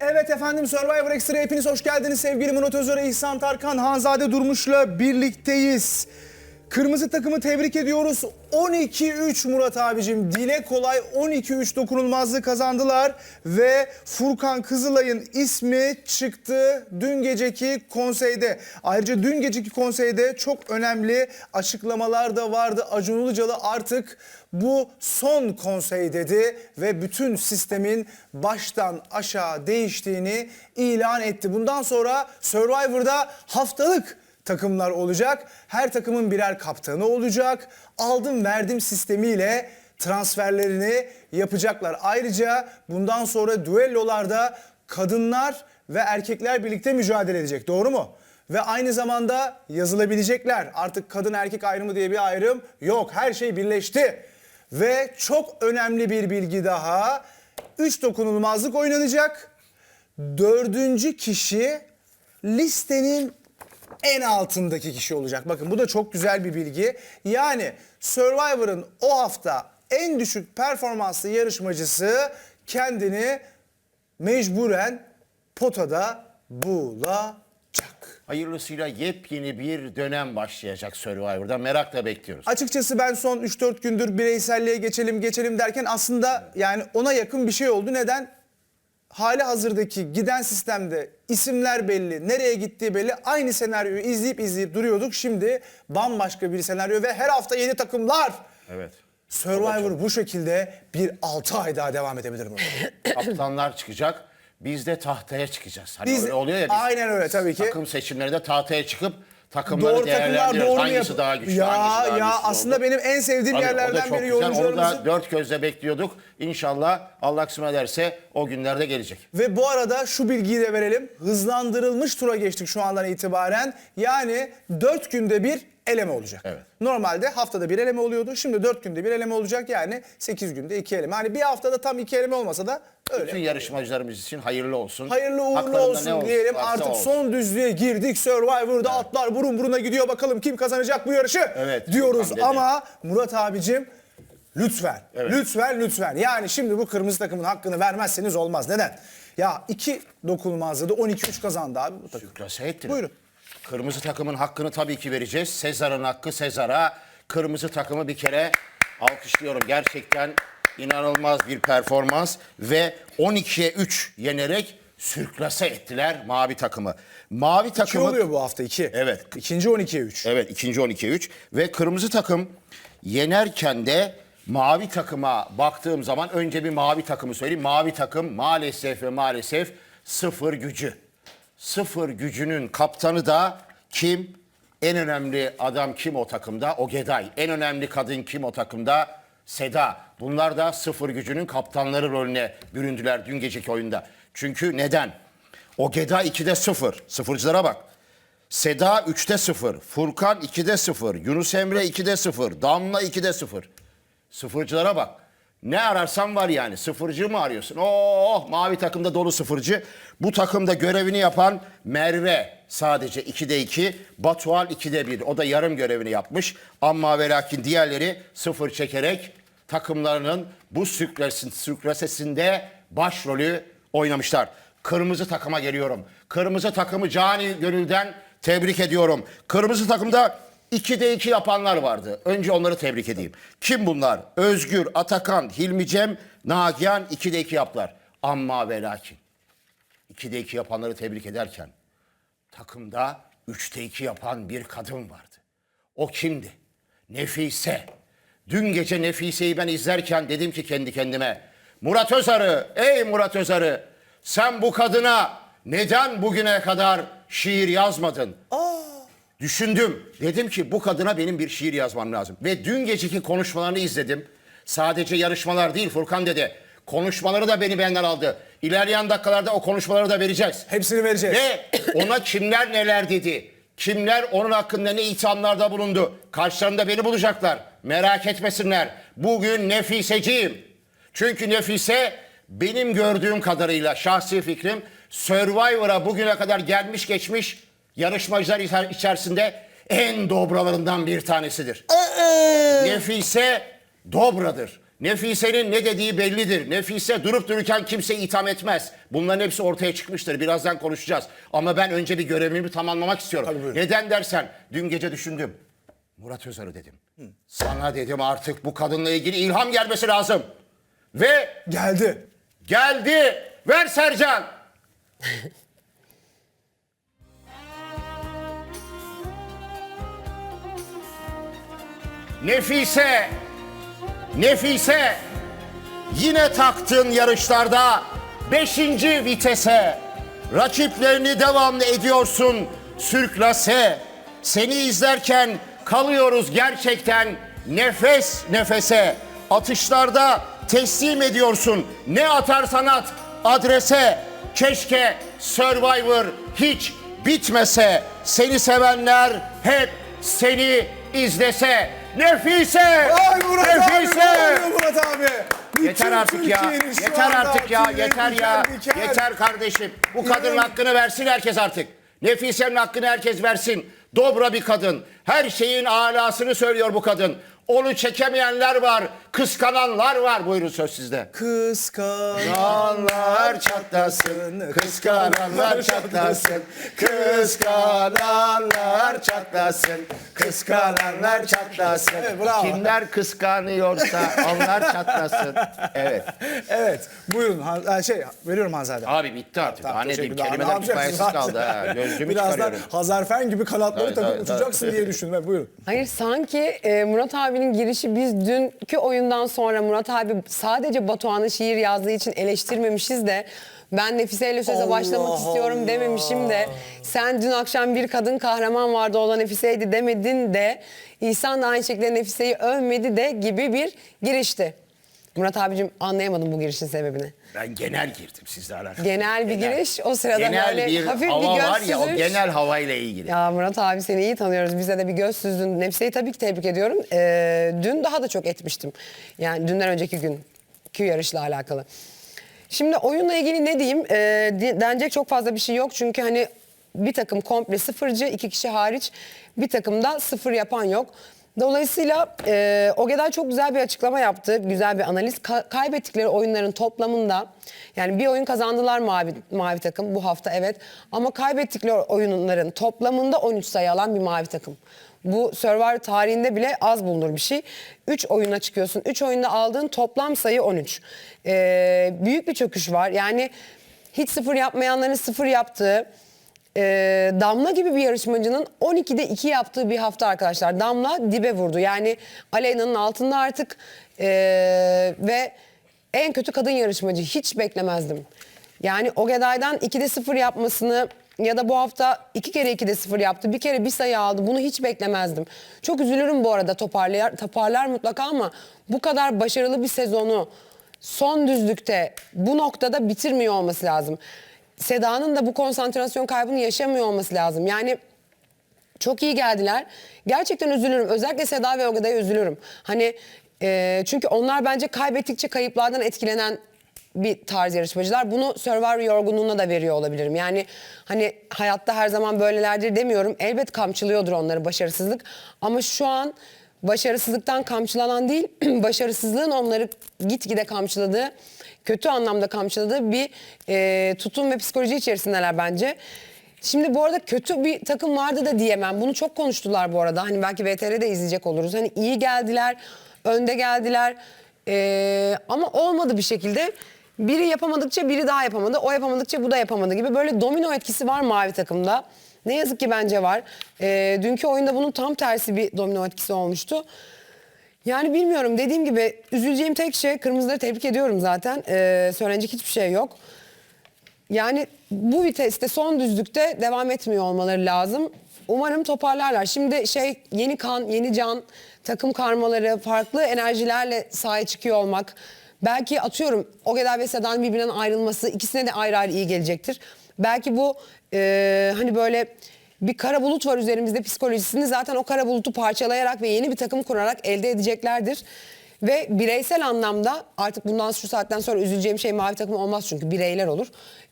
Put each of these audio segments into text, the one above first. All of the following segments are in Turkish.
Evet efendim Survivor Extra'ya hepiniz hoş geldiniz. Sevgili Murat Özer'e, İhsan Tarkan, Hanzade Durmuş'la birlikteyiz. Kırmızı takımı tebrik ediyoruz. 12-3 Murat abicim. Dile kolay 12-3 dokunulmazlığı kazandılar. Ve Furkan Kızılay'ın ismi çıktı dün geceki konseyde. Ayrıca dün geceki konseyde çok önemli açıklamalar da vardı. Acun Ilıcalı artık bu son konsey dedi ve bütün sistemin baştan aşağı değiştiğini ilan etti. Bundan sonra Survivor'da haftalık takımlar olacak. Her takımın birer kaptanı olacak. Aldım verdim sistemiyle transferlerini yapacaklar. Ayrıca bundan sonra düellolarda kadınlar ve erkekler birlikte mücadele edecek. Doğru mu? Ve aynı zamanda yazılabilecekler. Artık kadın erkek ayrımı diye bir ayrım yok. Her şey birleşti. Ve çok önemli bir bilgi daha. Üç dokunulmazlık oynanacak. Dördüncü kişi listenin en altındaki kişi olacak. Bakın bu da çok güzel bir bilgi. Yani Survivor'ın o hafta en düşük performanslı yarışmacısı kendini mecburen potada bulacak. Hayırlısıyla yepyeni bir dönem başlayacak Survivor'da. Merakla bekliyoruz. Açıkçası ben son 3-4 gündür bireyselliğe geçelim geçelim derken aslında yani ona yakın bir şey oldu. Neden? Hali hazırdaki giden sistemde isimler belli, nereye gittiği belli. Aynı senaryoyu izleyip izleyip duruyorduk. Şimdi bambaşka bir senaryo ve her hafta yeni takımlar. Evet. Survivor bu şekilde bir 6 ay daha devam edebilir mi? Kaptanlar çıkacak. Biz de tahtaya çıkacağız. Hani Biz- öyle oluyor ya. biz Aynen öyle, tabii ki. Takım seçimlerinde tahtaya çıkıp takımları doğru takımlar doğru mu hangisi yap- daha güçlü, Ya hangisi daha ya aslında oldu. benim en sevdiğim Tabii, o da yerlerden çok biri güzel. Onu yorumcularımızın. da dört gözle bekliyorduk. İnşallah Allah kısmet ederse o günlerde gelecek. Ve bu arada şu bilgiyi de verelim. Hızlandırılmış tura geçtik şu andan itibaren. Yani 4 günde bir eleme olacak. Evet. Normalde haftada bir eleme oluyordu. Şimdi 4 günde bir eleme olacak. Yani 8 günde 2 eleme. Hani bir haftada tam 2 eleme olmasa da öyle. Bütün yarışmacılarımız için hayırlı olsun. Hayırlı uğurlu Haklarında ne olsun diyelim. varsa Artık olsun. son düzlüğe girdik. Survivor'da atlar burun buruna gidiyor. Bakalım kim kazanacak bu yarışı Evet, diyoruz. Ama Murat abicim lütfen, Evet. lütfen, lütfen. Yani şimdi bu kırmızı takımın hakkını vermezseniz olmaz. Neden? Ya iki dokunulmazlığı da 12-3 kazandı abi bu takım. Ettiler. Buyurun. Kırmızı takımın hakkını tabii ki vereceğiz. Sezar'ın hakkı Sezar'a. Kırmızı takımı bir kere alkışlıyorum. Gerçekten inanılmaz bir performans ve 12'ye 3 yenerek sürklase ettiler mavi takımı. Mavi 2 takımı oluyor bu hafta 2. Evet. İkinci 12'ye 3. Evet ikinci 12'ye 3 ve kırmızı takım yenerken de mavi takıma baktığım zaman önce bir mavi takımı söyleyeyim. Mavi takım maalesef ve maalesef sıfır gücü. Sıfır gücünün kaptanı da kim? En önemli adam kim o takımda? Ogeday. En önemli kadın kim o takımda? Seda. Bunlar da sıfır gücünün kaptanları rolüne büründüler dün geceki oyunda. Çünkü neden? Ogeda 2'de 0. Sıfırcılara bak. Seda 3'te 0, Furkan 2'de 0, Yunus Emre 2'de 0, Damla 2'de 0. Sıfırcılara bak. Ne ararsan var yani. Sıfırcı mı arıyorsun? Oh mavi takımda dolu sıfırcı. Bu takımda görevini yapan Merve sadece 2'de 2, Batuhan 2'de 1. O da yarım görevini yapmış. Ama ve lakin diğerleri sıfır çekerek takımlarının bu sükresesinde başrolü oynamışlar. Kırmızı takıma geliyorum. Kırmızı takımı cani gönülden tebrik ediyorum. Kırmızı takımda 2'de 2 yapanlar vardı. Önce onları tebrik edeyim. Kim bunlar? Özgür, Atakan, Hilmi Cem, Nagihan 2'de 2 yaptılar. Amma ve lakin. 2'de 2 yapanları tebrik ederken takımda 3'te 2 yapan bir kadın vardı. O kimdi? Nefise. Dün gece Nefise'yi ben izlerken dedim ki kendi kendime. Murat Özarı, ey Murat Özarı sen bu kadına neden bugüne kadar şiir yazmadın? Düşündüm. Dedim ki bu kadına benim bir şiir yazmam lazım. Ve dün geceki konuşmalarını izledim. Sadece yarışmalar değil Furkan dede. Konuşmaları da beni benden aldı. İlerleyen dakikalarda o konuşmaları da vereceğiz. Hepsini vereceğiz. Ve ona kimler neler dedi. Kimler onun hakkında ne ithamlarda bulundu. Karşılarında beni bulacaklar. Merak etmesinler. Bugün Nefiseciyim. Çünkü Nefise benim gördüğüm kadarıyla şahsi fikrim Survivor'a bugüne kadar gelmiş geçmiş yarışmacılar içer- içerisinde en dobralarından bir tanesidir. Nefise dobradır. Nefise'nin ne dediği bellidir. Nefise durup dururken kimseyi itham etmez. Bunların hepsi ortaya çıkmıştır. Birazdan konuşacağız. Ama ben önce bir görevimi tamamlamak istiyorum. Tabii, buyurun. Neden dersen dün gece düşündüm. Murat Özarı dedim. Sana dedim artık bu kadınla ilgili ilham gelmesi lazım. Ve Geldi. geldi. Ver Sercan. Nefise, Nefise yine taktın yarışlarda 5. vitese. Rakiplerini devamlı ediyorsun sürklase. Seni izlerken kalıyoruz gerçekten nefes nefese. Atışlarda teslim ediyorsun. Ne atarsan at adrese. Keşke Survivor hiç bitmese. Seni sevenler hep seni izlese. Nefise! Ay Murat Nefise! abi. ne oluyor Murat abi. Yeter artık ya. Türkiye'nin şu Yeter anda artık ya. tüyleri Yeter ya. diken diken. Yeter kardeşim. Bu kadının hakkını versin herkes artık. Nefise'nin hakkını herkes versin. Dobra bir kadın. Her şeyin alasını söylüyor bu kadın. Onu çekemeyenler var. Kıskananlar var. Buyurun söz sizde. Kıskananlar çatlasın, kıskananlar çatlasın, kıskananlar çatlasın, kıskananlar çatlasın. Evet, bravo. Kimler kıskanıyorsa onlar çatlasın. Evet. Evet. Buyurun. Ha, şey veriyorum Hanzade. Abi bitti artık. Tamam, Daha ne diyeyim? teşekkürler. Ne Kelimeler kifayetsiz kaldı. Ha. Birazdan çıkarıyorum. Hazarfen gibi kanatları Evet, takıp uçacaksın diye düşündüm. Evet, buyurun. Hayır sanki e, Murat abinin girişi biz dünkü oyundan sonra Murat abi sadece Batuhan'ın şiir yazdığı için eleştirmemişiz de ben Nefise ile söze Allah başlamak istiyorum Allah. dememişim de sen dün akşam bir kadın kahraman vardı o da Nefise'ydi demedin de İhsan da aynı şekilde Nefise'yi övmedi de gibi bir girişti. Murat abicim anlayamadım bu girişin sebebini. Ben genel girdim sizle alakalı. Genel bir giriş o sırada Genel böyle bir hafif hava bir göz var ya o süzüş. genel havayla ilgili. Ya Murat abi seni iyi tanıyoruz. Bize de bir göz süzdün. Nefseyi tabii ki tebrik ediyorum. Ee, dün daha da çok etmiştim. Yani dünden önceki gün. Q yarışla alakalı. Şimdi oyunla ilgili ne diyeyim? Ee, de- denecek çok fazla bir şey yok. Çünkü hani bir takım komple sıfırcı, iki kişi hariç bir takımda sıfır yapan yok. Dolayısıyla e, Ogeday çok güzel bir açıklama yaptı. Güzel bir analiz. Ka- kaybettikleri oyunların toplamında yani bir oyun kazandılar mavi, mavi takım bu hafta evet. Ama kaybettikleri oyunların toplamında 13 sayı alan bir mavi takım. Bu Survivor tarihinde bile az bulunur bir şey. 3 oyuna çıkıyorsun. 3 oyunda aldığın toplam sayı 13. Ee, büyük bir çöküş var. Yani hiç sıfır yapmayanların sıfır yaptığı, e, Damla gibi bir yarışmacının 12'de 2 yaptığı bir hafta arkadaşlar. Damla dibe vurdu. Yani Aleyna'nın altında artık e, ve en kötü kadın yarışmacı. Hiç beklemezdim. Yani Ogeday'dan 2'de 0 yapmasını ya da bu hafta iki kere 2'de 0 yaptı. Bir kere bir sayı aldı. Bunu hiç beklemezdim. Çok üzülürüm bu arada toparlar, toparlar mutlaka ama bu kadar başarılı bir sezonu son düzlükte bu noktada bitirmiyor olması lazım. Seda'nın da bu konsantrasyon kaybını yaşamıyor olması lazım. Yani çok iyi geldiler. Gerçekten üzülürüm. Özellikle Seda ve Ogeday'a üzülürüm. Hani e, çünkü onlar bence kaybettikçe kayıplardan etkilenen bir tarz yarışmacılar. Bunu Survivor yorgunluğuna da veriyor olabilirim. Yani hani hayatta her zaman böylelerdir demiyorum. Elbet kamçılıyordur onları başarısızlık. Ama şu an başarısızlıktan kamçılanan değil, başarısızlığın onları gitgide kamçıladığı, kötü anlamda kamçıladığı bir e, tutum ve psikoloji içerisindeler bence. Şimdi bu arada kötü bir takım vardı da diyemem. Bunu çok konuştular bu arada. Hani belki VTR'de izleyecek oluruz. Hani iyi geldiler, önde geldiler. Ee, ama olmadı bir şekilde. Biri yapamadıkça biri daha yapamadı. O yapamadıkça bu da yapamadı gibi. Böyle domino etkisi var mavi takımda. Ne yazık ki bence var. Ee, dünkü oyunda bunun tam tersi bir domino etkisi olmuştu. Yani bilmiyorum dediğim gibi üzüleceğim tek şey kırmızıları tebrik ediyorum zaten. Ee, söylenecek hiçbir şey yok. Yani bu viteste son düzlükte devam etmiyor olmaları lazım. Umarım toparlarlar. Şimdi şey yeni kan, yeni can, takım karmaları, farklı enerjilerle sahaya çıkıyor olmak. Belki atıyorum Ogeda ve Sedan birbirinden ayrılması ikisine de ayrı ayrı iyi gelecektir. Belki bu e, hani böyle bir kara bulut var üzerimizde psikolojisini zaten o kara bulutu parçalayarak ve yeni bir takım kurarak elde edeceklerdir. Ve bireysel anlamda artık bundan şu saatten sonra üzüleceğim şey mavi takım olmaz çünkü bireyler olur.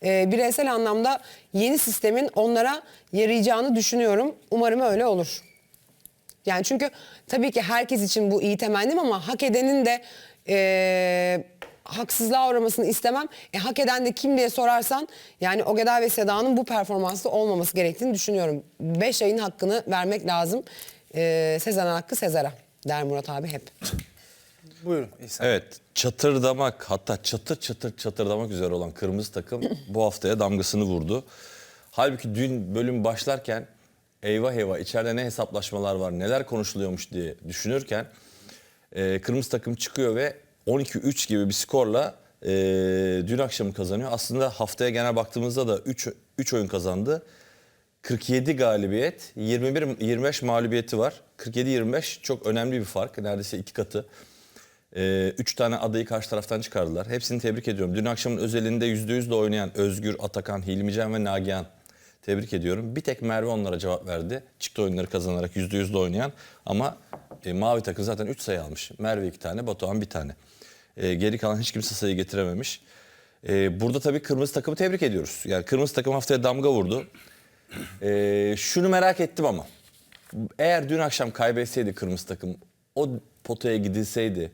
Ee, bireysel anlamda yeni sistemin onlara yarayacağını düşünüyorum. Umarım öyle olur. Yani çünkü tabii ki herkes için bu iyi temennim ama hak edenin de e, haksızlığa uğramasını istemem. E, hak eden de kim diye sorarsan yani Ogeda ve Seda'nın bu performanslı olmaması gerektiğini düşünüyorum. Beş ayın hakkını vermek lazım. E, Sezen'in hakkı Sezer'e der Murat abi hep. Buyurun İhsan. Evet çatırdamak hatta çatır çatır çatırdamak üzere olan kırmızı takım bu haftaya damgasını vurdu. Halbuki dün bölüm başlarken eyvah eyvah içeride ne hesaplaşmalar var neler konuşuluyormuş diye düşünürken e, kırmızı takım çıkıyor ve 12-3 gibi bir skorla e, dün akşamı kazanıyor. Aslında haftaya genel baktığımızda da 3, 3 oyun kazandı. 47 galibiyet, 21 25 mağlubiyeti var. 47-25 çok önemli bir fark. Neredeyse iki katı. Ee, üç tane adayı karşı taraftan çıkardılar. Hepsini tebrik ediyorum. Dün akşamın özelinde %100 de oynayan Özgür, Atakan, Hilmican ve Nagihan. Tebrik ediyorum. Bir tek Merve onlara cevap verdi. Çıktı oyunları kazanarak %100 de oynayan. Ama e, mavi takım zaten 3 sayı almış. Merve iki tane, Batuhan bir tane. E, geri kalan hiç kimse sayı getirememiş. E, burada tabii kırmızı takımı tebrik ediyoruz. Yani kırmızı takım haftaya damga vurdu. E, şunu merak ettim ama. Eğer dün akşam kaybetseydi kırmızı takım, o potaya gidilseydi,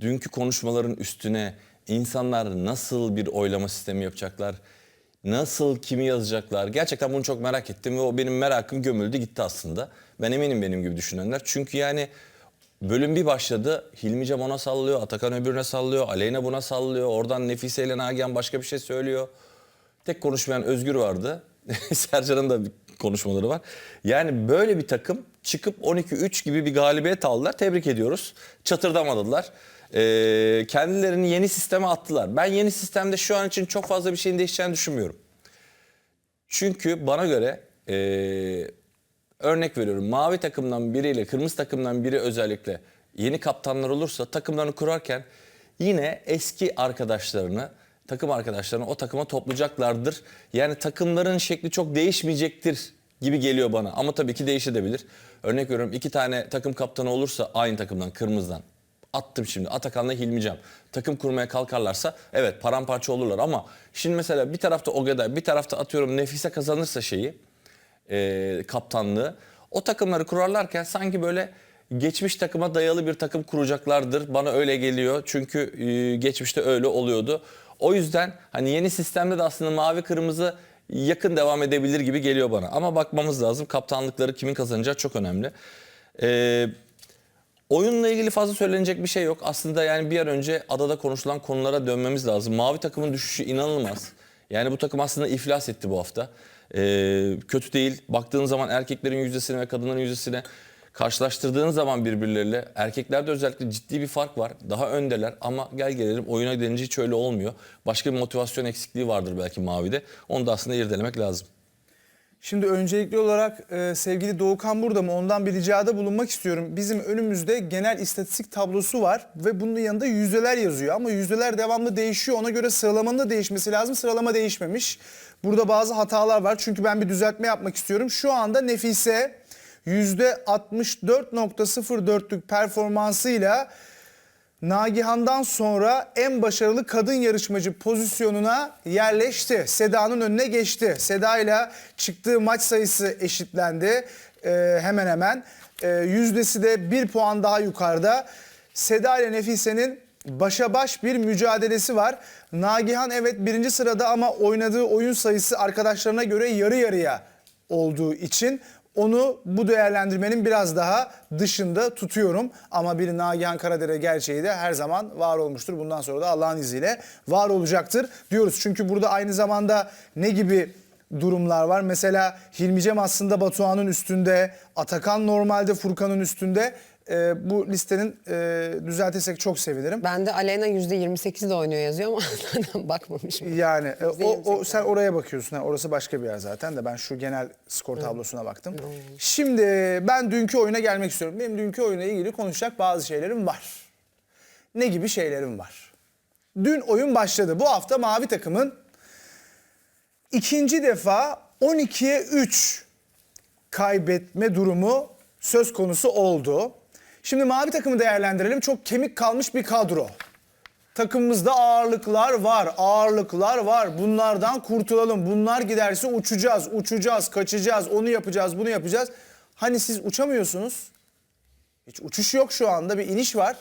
dünkü konuşmaların üstüne insanlar nasıl bir oylama sistemi yapacaklar, nasıl kimi yazacaklar, gerçekten bunu çok merak ettim ve o benim merakım gömüldü gitti aslında. Ben eminim benim gibi düşünenler. Çünkü yani bölüm bir başladı, Hilmi Cem ona sallıyor, Atakan öbürüne sallıyor, Aleyna buna sallıyor, oradan Nefise ile Nagihan başka bir şey söylüyor. Tek konuşmayan Özgür vardı. Sercan'ın da bir konuşmaları var. Yani böyle bir takım çıkıp 12-3 gibi bir galibiyet aldılar. Tebrik ediyoruz. Çatırdamadılar. Ee, kendilerini yeni sisteme attılar. Ben yeni sistemde şu an için çok fazla bir şeyin değişeceğini düşünmüyorum. Çünkü bana göre eee, örnek veriyorum mavi takımdan biriyle kırmızı takımdan biri özellikle yeni kaptanlar olursa takımlarını kurarken yine eski arkadaşlarını takım arkadaşlarını o takıma toplayacaklardır. Yani takımların şekli çok değişmeyecektir gibi geliyor bana ama tabii ki değişebilir. Örnek veriyorum iki tane takım kaptanı olursa aynı takımdan kırmızıdan attım şimdi Atakan'la Hilmican. Takım kurmaya kalkarlarsa evet paramparça olurlar ama şimdi mesela bir tarafta Ogeda bir tarafta atıyorum Nefise kazanırsa şeyi e, kaptanlığı o takımları kurarlarken sanki böyle geçmiş takıma dayalı bir takım kuracaklardır. Bana öyle geliyor çünkü e, geçmişte öyle oluyordu. O yüzden hani yeni sistemde de aslında mavi kırmızı yakın devam edebilir gibi geliyor bana. Ama bakmamız lazım kaptanlıkları kimin kazanacağı çok önemli. Eee Oyunla ilgili fazla söylenecek bir şey yok. Aslında yani bir an önce adada konuşulan konulara dönmemiz lazım. Mavi takımın düşüşü inanılmaz. Yani bu takım aslında iflas etti bu hafta. Ee, kötü değil. Baktığın zaman erkeklerin yüzdesine ve kadınların yüzdesine karşılaştırdığın zaman birbirleriyle erkeklerde özellikle ciddi bir fark var. Daha öndeler ama gel gelelim oyuna gelince hiç öyle olmuyor. Başka bir motivasyon eksikliği vardır belki Mavi'de. Onu da aslında irdelemek lazım. Şimdi öncelikli olarak e, sevgili Doğukan burada mı ondan bir ricada bulunmak istiyorum. Bizim önümüzde genel istatistik tablosu var ve bunun yanında yüzdeler yazıyor. Ama yüzdeler devamlı değişiyor. Ona göre sıralamanın da değişmesi lazım. Sıralama değişmemiş. Burada bazı hatalar var. Çünkü ben bir düzeltme yapmak istiyorum. Şu anda Nefise %64.04'lük performansıyla Nagihan'dan sonra en başarılı kadın yarışmacı pozisyonuna yerleşti. Seda'nın önüne geçti. Seda ile çıktığı maç sayısı eşitlendi Ee, hemen hemen. Ee, yüzdesi de bir puan daha yukarıda. Seda ile Nefise'nin başa baş bir mücadelesi var. Nagihan evet birinci sırada ama oynadığı oyun sayısı arkadaşlarına göre yarı yarıya olduğu için onu bu değerlendirmenin biraz daha dışında tutuyorum. Ama bir Nagihan Karadere gerçeği de her zaman var olmuştur. Bundan sonra da Allah'ın izniyle var olacaktır diyoruz. Çünkü burada aynı zamanda ne gibi durumlar var? Mesela Hilmi Cem aslında Batuhan'ın üstünde, Atakan normalde Furkan'ın üstünde. Ee, bu listenin e, düzeltirsek çok sevinirim. Bende Aleyna %28 de oynuyor yazıyor ama zaten bakmamışım. Yani e, o, o %28. sen oraya bakıyorsun. Ha, orası başka bir yer zaten de ben şu genel skor tablosuna baktım. Şimdi ben dünkü oyuna gelmek istiyorum. Benim dünkü oyuna ilgili konuşacak bazı şeylerim var. Ne gibi şeylerim var? Dün oyun başladı. Bu hafta mavi takımın ikinci defa 12'ye 3 kaybetme durumu söz konusu oldu. Şimdi mavi takımı değerlendirelim. Çok kemik kalmış bir kadro. Takımımızda ağırlıklar var, ağırlıklar var. Bunlardan kurtulalım. Bunlar giderse uçacağız, uçacağız, kaçacağız, onu yapacağız, bunu yapacağız. Hani siz uçamıyorsunuz? Hiç uçuş yok şu anda, bir iniş var.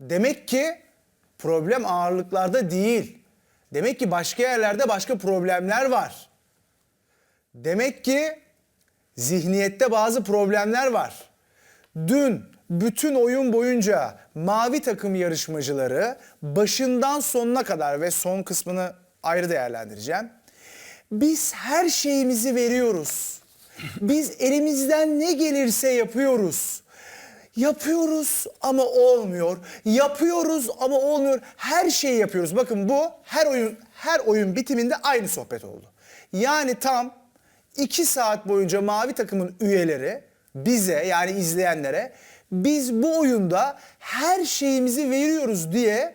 Demek ki problem ağırlıklarda değil. Demek ki başka yerlerde başka problemler var. Demek ki zihniyette bazı problemler var. Dün bütün oyun boyunca mavi takım yarışmacıları başından sonuna kadar ve son kısmını ayrı değerlendireceğim. Biz her şeyimizi veriyoruz. Biz elimizden ne gelirse yapıyoruz. Yapıyoruz ama olmuyor. Yapıyoruz ama olmuyor. Her şeyi yapıyoruz. Bakın bu her oyun her oyun bitiminde aynı sohbet oldu. Yani tam 2 saat boyunca mavi takımın üyeleri bize yani izleyenlere biz bu oyunda her şeyimizi veriyoruz diye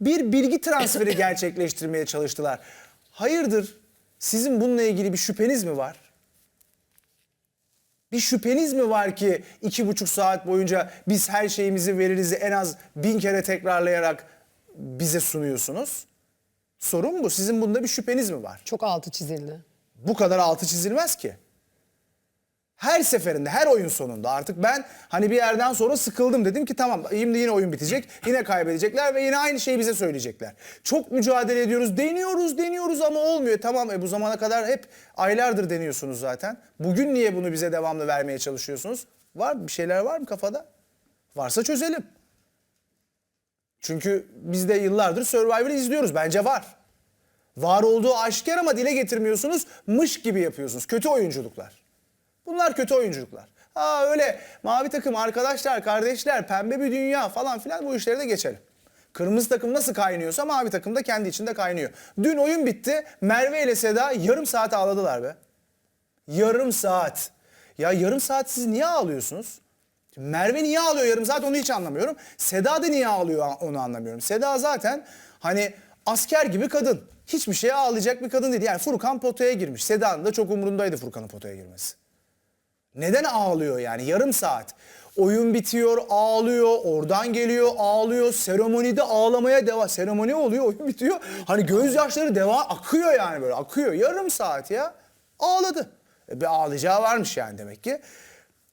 bir bilgi transferi gerçekleştirmeye çalıştılar. Hayırdır? Sizin bununla ilgili bir şüpheniz mi var? Bir şüpheniz mi var ki iki buçuk saat boyunca biz her şeyimizi veririz en az bin kere tekrarlayarak bize sunuyorsunuz? Sorun bu. Sizin bunda bir şüpheniz mi var? Çok altı çizildi. Bu kadar altı çizilmez ki. Her seferinde, her oyun sonunda artık ben hani bir yerden sonra sıkıldım dedim ki tamam şimdi yine oyun bitecek, yine kaybedecekler ve yine aynı şeyi bize söyleyecekler. Çok mücadele ediyoruz, deniyoruz, deniyoruz ama olmuyor. Tamam e bu zamana kadar hep aylardır deniyorsunuz zaten. Bugün niye bunu bize devamlı vermeye çalışıyorsunuz? Var? Bir şeyler var mı kafada? Varsa çözelim. Çünkü biz de yıllardır Survivor'ı izliyoruz. Bence var. Var olduğu aşikar ama dile getirmiyorsunuz. Mış gibi yapıyorsunuz. Kötü oyunculuklar. Bunlar kötü oyunculuklar. Ha öyle mavi takım arkadaşlar, kardeşler, pembe bir dünya falan filan bu işleri de geçelim. Kırmızı takım nasıl kaynıyorsa mavi takım da kendi içinde kaynıyor. Dün oyun bitti. Merve ile Seda yarım saat ağladılar be. Yarım saat. Ya yarım saat siz niye ağlıyorsunuz? Merve niye ağlıyor yarım saat onu hiç anlamıyorum. Seda da niye ağlıyor onu anlamıyorum. Seda zaten hani asker gibi kadın. Hiçbir şeye ağlayacak bir kadın değil. Yani Furkan potaya girmiş. Seda'nın da çok umurundaydı Furkan'ın potaya girmesi. Neden ağlıyor yani yarım saat? Oyun bitiyor, ağlıyor, oradan geliyor, ağlıyor. Seremonide ağlamaya devam. Seremoni oluyor, oyun bitiyor. Hani gözyaşları devam akıyor yani böyle akıyor. Yarım saat ya. Ağladı. E, bir ağlayacağı varmış yani demek ki.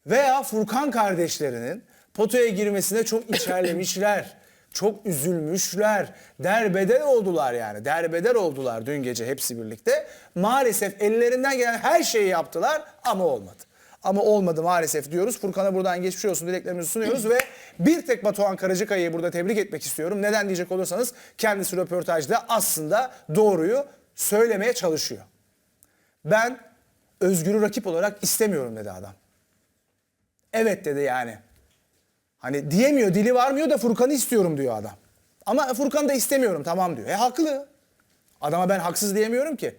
Veya Furkan kardeşlerinin potaya girmesine çok içerlemişler. çok üzülmüşler. Derbeder oldular yani. Derbeder oldular dün gece hepsi birlikte. Maalesef ellerinden gelen her şeyi yaptılar ama olmadı. Ama olmadı maalesef diyoruz. Furkan'a buradan geçmiş olsun dileklerimizi sunuyoruz ve bir tek Batuhan Karacakaya'yı burada tebrik etmek istiyorum. Neden diyecek olursanız kendisi röportajda aslında doğruyu söylemeye çalışıyor. Ben Özgür'ü rakip olarak istemiyorum dedi adam. Evet dedi yani. Hani diyemiyor, dili varmıyor da Furkan'ı istiyorum diyor adam. Ama Furkan'ı da istemiyorum tamam diyor. E haklı. Adama ben haksız diyemiyorum ki.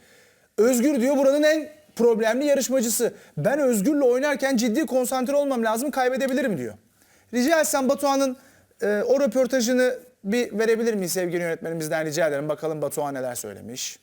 Özgür diyor buranın en problemli yarışmacısı. Ben Özgür'le oynarken ciddi konsantre olmam lazım kaybedebilirim diyor. Rica etsem Batuhan'ın e, o röportajını bir verebilir miyiz sevgili yönetmenimizden rica ederim. Bakalım Batuhan neler söylemiş.